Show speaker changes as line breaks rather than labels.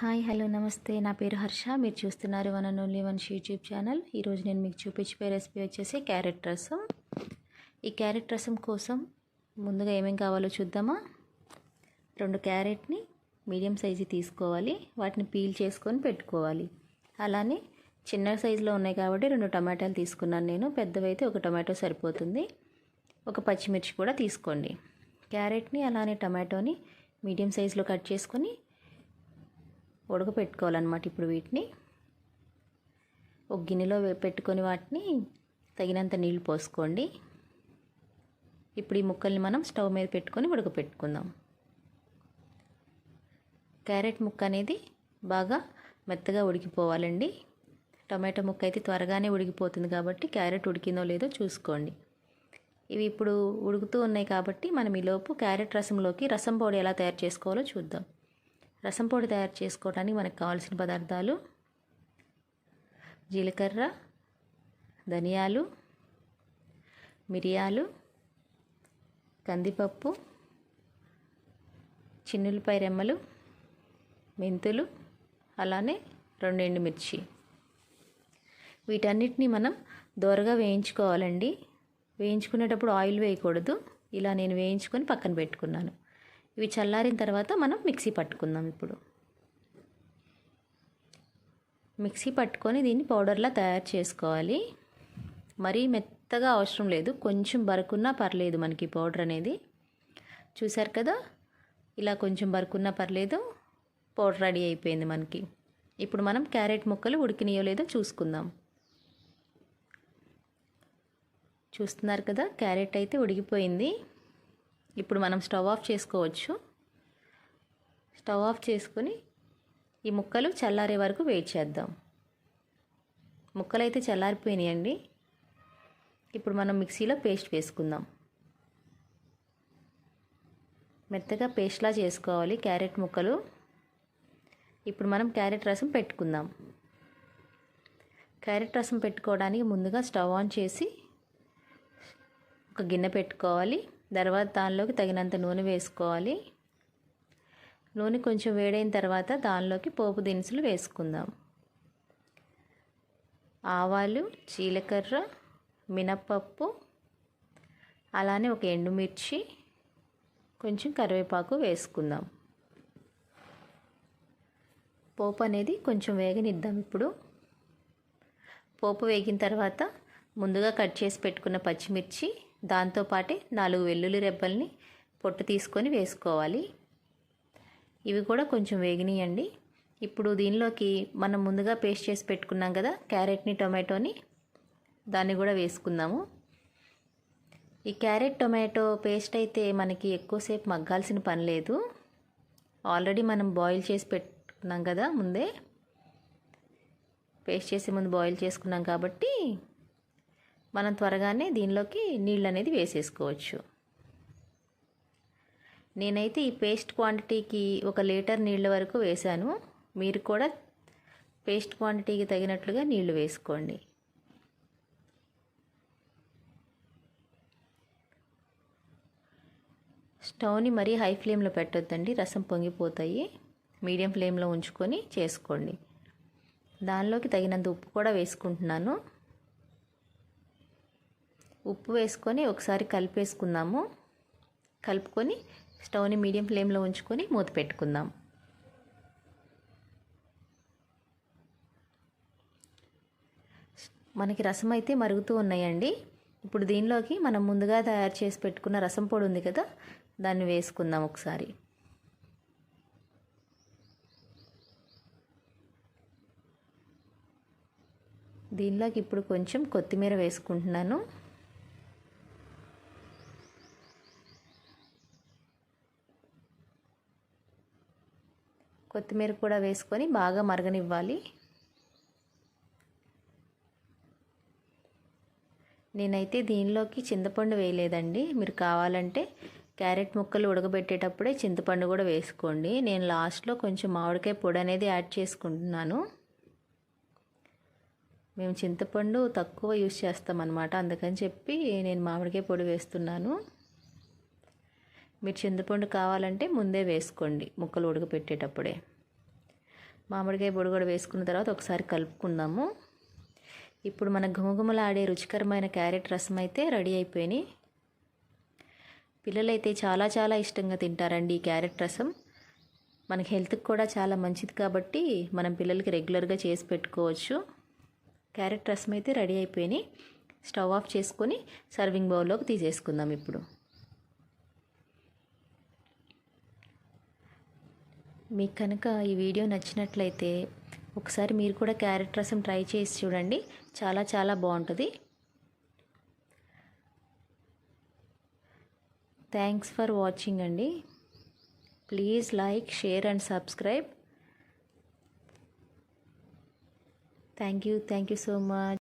Hi hello నమస్తే. నా పేరు హర్ష. మీరు చూస్తున్నారు one and only one YouTube channel. ఈరోజు నేను మీకు చూపించే రెసిపీ వచ్చేసి క్యారెట్ రసం. ఈ క్యారెట్ రసం కోసం ముందుగా ఏమేం కావాలో చూద్దామా? రెండు క్యారెట్ని మీడియం సైజు తీసుకోవాలి. వాటిని పీల్ చేసుకొని పెట్టుకోవాలి. అలానే చిన్న సైజులో ఉన్నాయి కాబట్టి రెండు టమాటాలు తీసుకున్నాను నేను. పెద్దవైతే ఒక టమాటో సరిపోతుంది. ఒక పచ్చిమిర్చి కూడా తీసుకోండి. క్యారెట్ని అలానే టమాటోని మీడియం సైజులో కట్ చేసుకొని ఉడకపెట్టుకోవాలన్నమాట ఇప్పుడు వీటిని. ఒక గిన్నెలో పెట్టుకొని వాటిని తగినంత నీళ్ళు పోసుకోండి. ఇప్పుడు ఈ ముక్కల్ని మనం స్టవ్ మీద పెట్టుకొని ఉడకపెట్టుకుందాం. క్యారెట్ ముక్క అనేది బాగా మెత్తగా ఉడికిపోవాలండి. టమాటో ముక్క అయితే త్వరగానే ఉడికిపోతుంది కాబట్టి క్యారెట్ ఉడికిందో లేదో చూసుకోండి. ఇవి ఇప్పుడు ఉడుకుతూ ఉన్నాయి కాబట్టి మనం ఈలోపు క్యారెట్ రసంలోకి రసం పొడి ఎలా తయారు చేసుకోవాలో చూద్దాం. రసం పొడి తయారు చేసుకోవడానికి మనకు కావాల్సిన పదార్థాలు జీలకర్ర ధనియాలు మిరియాలు కందిపప్పు చిన్నులపై రెమ్మలు మెంతులు అలానే రెండు ఎండుమిర్చి వీటన్నిటిని మనం దోరగా వేయించుకోవాలండి. వేయించుకునేటప్పుడు ఆయిల్ వేయకూడదు. ఇలా నేను వేయించుకొని పక్కన పెట్టుకున్నాను. ఇవి చల్లారిన తర్వాత మనం మిక్సీ పట్టుకుందాం ఇప్పుడు. మిక్సీ పట్టుకొని దీన్ని పౌడర్లా తయారు చేసుకోవాలి. మరీ మెత్తగా అవసరం లేదు. కొంచెం బరుకున్నా పర్లేదు మనకి పౌడర్ అనేది. చూసారు కదా? ఇలా కొంచెం బరుకున్నా పర్లేదు. పౌడర్ రెడీ అయిపోయింది మనకి. ఇప్పుడు మనం క్యారెట్ ముక్కలు ఉడికినాయో లేదో చూసుకుందాం. చూస్తున్నారు కదా? క్యారెట్ అయితే ఉడికిపోయింది. ఇప్పుడు మనం స్టవ్ ఆఫ్ చేసుకోవచ్చు. స్టవ్ ఆఫ్ చేసుకొని ఈ ముక్కలు చల్లారే వరకు వెయిట్ చేద్దాం. ముక్కలు అయితే చల్లారిపోయినాయండి. ఇప్పుడు మనం మిక్సీలో పేస్ట్ వేసుకుందాం. మెత్తగా పేస్ట్లా చేసుకోవాలి క్యారెట్ ముక్కలు. ఇప్పుడు మనం క్యారెట్ రసం పెట్టుకుందాం. క్యారెట్ రసం పెట్టుకోవడానికి ముందుగా స్టవ్ ఆన్ చేసి ఒక గిన్నె పెట్టుకోవాలి. తర్వాత దానిలోకి తగినంత నూనె వేసుకోవాలి. నూనె కొంచెం వేడైన తర్వాత దానిలోకి పోపు దినుసులు వేసుకుందాం. ఆవాలు జీలకర్ర మినప్పప్పు అలానే ఒక ఎండుమిర్చి కొంచెం కరివేపాకు వేసుకుందాం. పోపు అనేది కొంచెం వేగనిద్దాం ఇప్పుడు. పోపు వేగిన తర్వాత ముందుగా కట్ చేసి పెట్టుకున్న పచ్చిమిర్చి దాంతోపాటే నాలుగు వెల్లుల్లి రెబ్బల్ని పొట్టు తీసుకొని వేసుకోవాలి. ఇవి కూడా కొంచెం వేగినాయండి. ఇప్పుడు దీనిలోకి మనం ముందుగా పేస్ట్ చేసి పెట్టుకున్నాం కదా క్యారెట్ని టొమాటోని దాన్ని కూడా వేసుకుందాము. ఈ క్యారెట్ టొమాటో పేస్ట్ అయితే మనకి ఎక్కువసేపు మగ్గాల్సిన పని లేదు. ఆల్రెడీ మనం బాయిల్ చేసి పెట్టుకున్నాం కదా ముందే. పేస్ట్ చేసే ముందు బాయిల్ చేసుకున్నాం కాబట్టి మనం త్వరగానే దీనిలోకి నీళ్ళు అనేది వేసేసుకోవచ్చు. నేనైతే ఈ పేస్ట్ క్వాంటిటీకి ఒక లీటర్ నీళ్ళ వరకు వేశాను. మీరు కూడా పేస్ట్ క్వాంటిటీకి తగినట్లుగా నీళ్ళు వేసుకోండి. స్టవ్ని మరీ హై ఫ్లేమ్లో పెట్టొద్దండి రసం పొంగిపోతాయి. మీడియం ఫ్లేమ్లో ఉంచుకొని చేసుకోండి. దానిలోకి తగినంత ఉప్పు కూడా వేసుకుంటున్నాను. ఉప్పు వేసుకొని ఒకసారి కలిపేసుకుందాము. కలుపుకొని స్టవ్ని మీడియం ఫ్లేమ్లో ఉంచుకొని మూత పెట్టుకుందాం. మనకి రసం అయితే మరుగుతూ ఉన్నాయండి. ఇప్పుడు దీనిలోకి మనం ముందుగా తయారు చేసి పెట్టుకున్న రసం పొడి ఉంది కదా దాన్ని వేసుకుందాం ఒకసారి. దీనిలోకి ఇప్పుడు కొంచెం కొత్తిమీర వేసుకుంటున్నాను. కొత్తిమీర కూడా వేసుకొని బాగా మరగనివ్వాలి. నేనైతే దీనిలోకి చింతపండు వేయలేదండి. మీరు కావాలంటే క్యారెట్ ముక్కలు ఉడకబెట్టేటప్పుడే చింతపండు కూడా వేసుకోండి. నేను లాస్ట్లో కొంచెం మామిడికాయ పొడి అనేది యాడ్ చేసుకుంటున్నాను. మేము చింతపండు తక్కువ యూస్ చేస్తామన్నమాట. అందుకని చెప్పి నేను మామిడికాయ పొడి వేస్తున్నాను. మీరు చింతపండు కావాలంటే ముందే వేసుకోండి ముక్కలు ఉడకపెట్టేటప్పుడే. మామిడికాయ పొడి కూడా వేసుకున్న తర్వాత ఒకసారి కలుపుకుందాము. ఇప్పుడు మన ఘుమఘుమలాడే రుచికరమైన క్యారెట్ రసం అయితే రెడీ అయిపోయినాయి. పిల్లలైతే చాలా చాలా ఇష్టంగా తింటారండి ఈ క్యారెట్ రసం. మనకి హెల్త్కి కూడా చాలా మంచిది కాబట్టి మనం పిల్లలకి రెగ్యులర్గా చేసి పెట్టుకోవచ్చు. క్యారెట్ రసం అయితే రెడీ అయిపోయినాయి. స్టవ్ ఆఫ్ చేసుకొని సర్వింగ్ బౌల్లోకి తీసేసుకుందాం ఇప్పుడు. మీకు కనుక ఈ వీడియో నచ్చినట్లయితే ఒకసారి మీరు కూడా క్యారెట్ రసం ట్రై చేసి చూడండి. చాలా చాలా బాగుంటుంది. థ్యాంక్స్ ఫర్ వాచింగ్ అండి. Please like share and subscribe thank you thank you so much